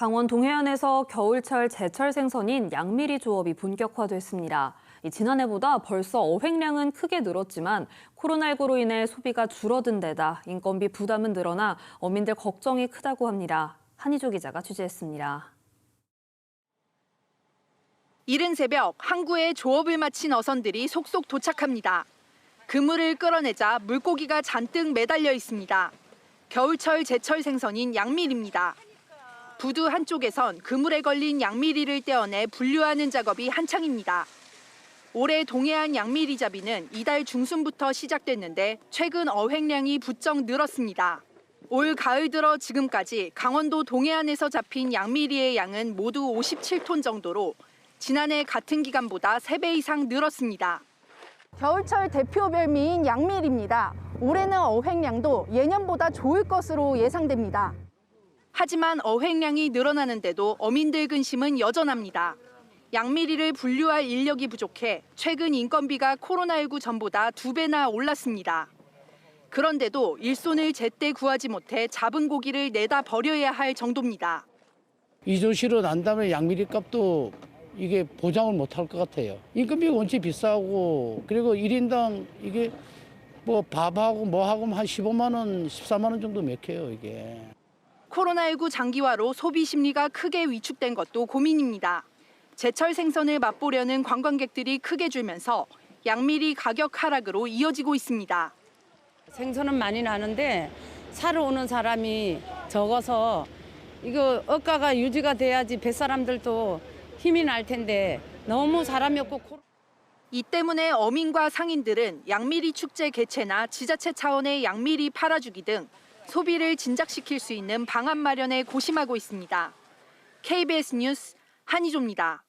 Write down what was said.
강원 동해안에서 겨울철 제철 생선인 양미리 조업이 본격화됐습니다. 이 지난해보다 벌써 어획량은 크게 늘었지만 코로나19로 인해 소비가 줄어든 데다 인건비 부담은 늘어나 어민들 걱정이 크다고 합니다. 한희조 기자가 취재했습니다. 이른 새벽 항구에 조업을 마친 어선들이 속속 도착합니다. 그물을 끌어내자 물고기가 잔뜩 매달려 있습니다. 겨울철 제철 생선인 양밀입니다. 부두 한쪽에선 그물에 걸린 양미리를 떼어내 분류하는 작업이 한창입니다. 올해 동해안 양미리 잡이는 이달 중순부터 시작됐는데 최근 어획량이 부쩍 늘었습니다. 올 가을 들어 지금까지 강원도 동해안에서 잡힌 양미리의 양은 모두 57톤 정도로 지난해 같은 기간보다 3배 이상 늘었습니다. 겨울철 대표 별미인 양밀입니다. 올해는 어획량도 예년보다 좋을 것으로 예상됩니다. 하지만 어획량이 늘어나는데도 어민들 근심은 여전합니다. 양미리를 분류할 인력이 부족해 최근 인건비가 코로나19 전보다 두 배나 올랐습니다. 그런데도 일손을 제때 구하지 못해 잡은 고기를 내다 버려야 할 정도입니다. 이조실은 안 다음에 양미리 값도 이게 보장을 못 할 것 같아요. 인건비가 원체 비싸고 그리고 일인당 이게 뭐 밥하고 뭐하고 한 15만 원, 14만 원 정도 맥혀요, 이게. 코로나19 장기화로 소비 심리가 크게 위축된 것도 고민입니다. 제철 생선을 맛보려는 관광객들이 크게 줄면서 양미리 가격 하락으로 이어지고 있습니다. 생선은 많이 나는데 사러 오는 사람이 적어서 이거 억가가 유지가 돼야지 뱃사람들도 힘이 날 텐데 너무 사람이 없고 코- 이 때문에 어민과 상인들은 양미리 축제 개최나 지자체 차원의 양미리 팔아주기 등 소비를 진작시킬 수 있는 방안 마련에 고심하고 있습니다. KBS 뉴스 한희조입니다.